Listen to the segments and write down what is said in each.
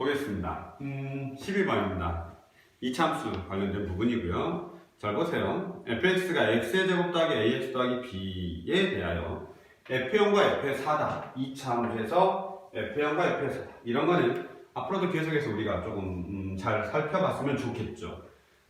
보겠습니다. 음, 12번입니다. 이참수 관련된 부분이고요. 잘 보세요. fx가 x의 제곱 더하기 ax 더하기 b에 대하여 f0과 f의 4다. 이참수에서 f0과 f의 4다. 이런 거는 앞으로도 계속해서 우리가 조금 음, 잘 살펴봤으면 좋겠죠.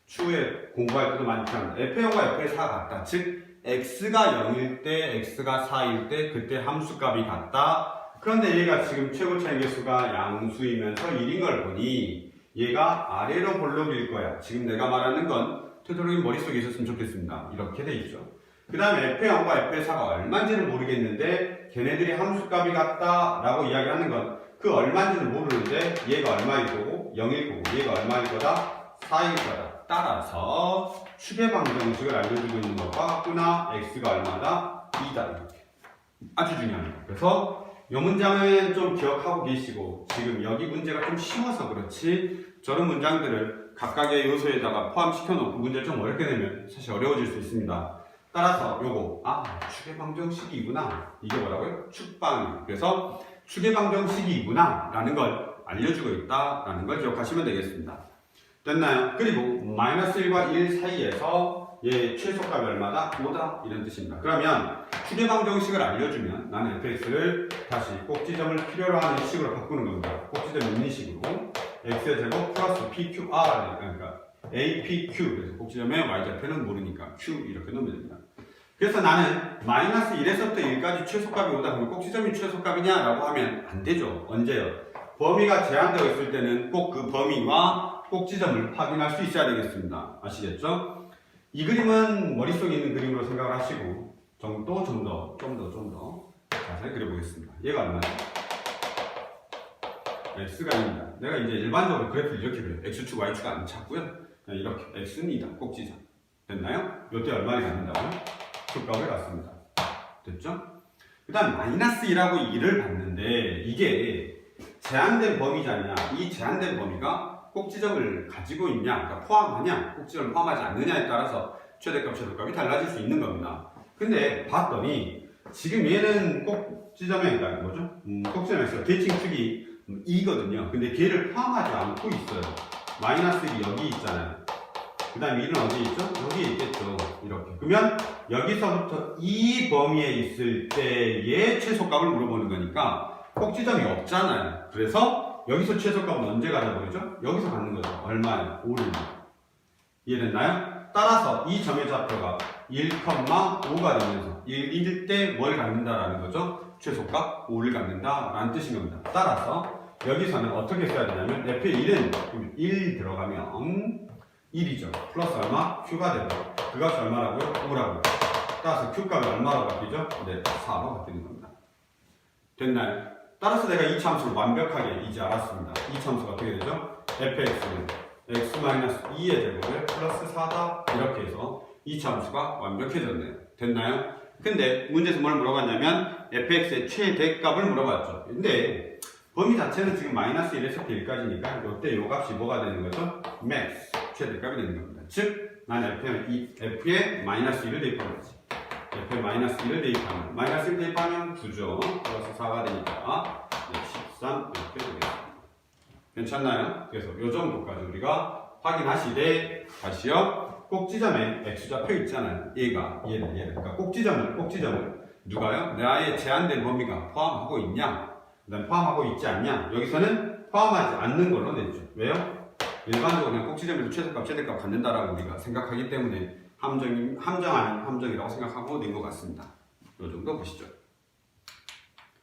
추후에 공부할 때도 많이 합니다. f0과 f의 4가 같다. 즉 x가 0일 때 x가 4일 때 그때 함수값이 같다. 그런데 얘가 지금 최고 차이 개수가 양수이면서 1인 걸 보니 얘가 아래로 볼록일 거야. 지금 내가 말하는 건 되도록 머릿속에 있었으면 좋겠습니다. 이렇게 돼 있죠. 그 다음에 F0과 F4가 얼마인지는 모르겠는데 걔네들이 함수값이 같다라고 이야기하는 건 그 얼마인지는 모르는데 얘가 얼마일 거고 0일 거고 얘가 얼마일 거다 4일 거다. 따라서 추계방 정식을 알려주고 있는 것과 같구나 x가 얼마다 2다 이렇게 아주 중요합니다. 그래서 이 문장은 좀 기억하고 계시고 지금 여기 문제가 좀 쉬워서 그렇지 저런 문장들을 각각의 요소에다가 포함시켜 놓고 문제를 좀 어렵게 내면 사실 어려워질 수 있습니다. 따라서 요거 아 추계방정식이구나 이게 뭐라고요? 축방 그래서 추계방정식이구나 라는 걸 알려주고 있다 라는 걸 기억하시면 되겠습니다. 됐나요? 그리고 마이너스 1과 1 사이에서 얘 최소값이 얼마다? 5다 이런 뜻입니다. 그러면 추계방 정식을 알려주면 나는 fx를 다시 꼭지점을 필요로 하는 식으로 바꾸는 겁니다. 꼭지점 있는 식으로 x의 제곱 플러스 pqr 그러니까 apq 그래서 꼭지점의 y좌표는 모르니까 q 이렇게 놓으면 됩니다. 그래서 나는 마이너스 1에서부터 1까지 최소값이 오다 그러면 꼭지점이 최소값이냐라고 하면 안 되죠. 언제요? 범위가 제한되어 있을 때는 꼭 그 범위와 꼭지점을 확인할 수 있어야 되겠습니다. 아시겠죠? 이 그림은 머릿속에 있는 그림으로 생각을 하시고 정도 좀 더, 좀 더, 좀 더 자세히 그려보겠습니다. 얘가 얼마냐? x가 2입니다. 내가 이제 일반적으로 그래프를 이렇게 그려요. x축, y축 안 찾고요. 그냥 이렇게 x는 2다. 꼭지점. 됐나요? 요때 얼마를 갖는다고요? 축값을 갖습니다. 됐죠? 그 다음 마이너스 2라고 2를 봤는데 이게 제한된 범위잖냐. 이 제한된 범위가 꼭지점을 가지고 있냐, 그러니까 포함하냐, 꼭지점을 포함하지 않느냐에 따라서 최대값, 최소값이 달라질 수 있는 겁니다. 근데 봤더니 지금 얘는 꼭지점에 그러니까 뭐죠? 음, 꼭지점에서 대칭축이 2거든요. 근데 걔를 포함하지 않고 있어요. 마이너스 1이 여기 있잖아요. 그 다음에 1은 어디 있죠? 여기 있겠죠. 이렇게. 그러면 여기서부터 이 범위에 있을 때의 최소값을 물어보는 거니까 꼭지점이 없잖아요. 그래서 여기서 최소값은 언제 가져버리죠? 여기서 갖는 거죠. 얼마예요? 5를. 이해됐나요? 따라서 이 점의 좌표가 1,5가 되면서 1일 때뭘 갖는다라는 거죠? 최소값 5를 갖는다라는 뜻인 겁니다. 따라서 여기서는 어떻게 써야 되냐면 f의 1은 1 들어가면 1이죠. 플러스 얼마? q가 되고 그 값이 얼마라고요? 5라고요. 따라서 q 값이 얼마로 바뀌죠? 네, 4로 바뀌는 겁니다. 됐나요? 따라서 내가 이 참수를 완벽하게 이제 알았습니다. 이 참수가 어떻게 되죠? fx는 x-2의 제곱에 플러스 4다 이렇게 해서 이 참수가 완벽해졌네요. 됐나요? 근데 문제에서 뭘 물어봤냐면 fx의 최대값을 물어봤죠. 근데 범위 자체는 지금 마이너스 1에서 1까지니까 이때 요 값이 뭐가 되는 거죠? max 최대값이 되는 겁니다. 즉, 난 f에, 이 f에 마이너스 1을 대입하는 거지. f에 마이너스 1을 대입하면 마이너스 1 대입하면 9죠. 플러스 4가 되니까 네, 13 이렇게 되겠습니다. 괜찮나요? 그래서 요 정도까지 우리가 확인하시되 다시요. 꼭지점에 x좌 표 있잖아요. 얘가 얘는 얘는 그러니까 꼭지점을 꼭지점을 누가요? 나의 제한된 범위가 포함하고 있냐? 그 다음 포함하고 있지 않냐? 여기서는 포함하지 않는 걸로 냈죠. 왜요? 일반적으로 그냥 꼭지점에서 최소값, 최대값 갖는다라고 우리가 생각하기 때문에 함정, 함정 아닌 함정이라고 생각하고 낸 것 같습니다. 이 정도 보시죠.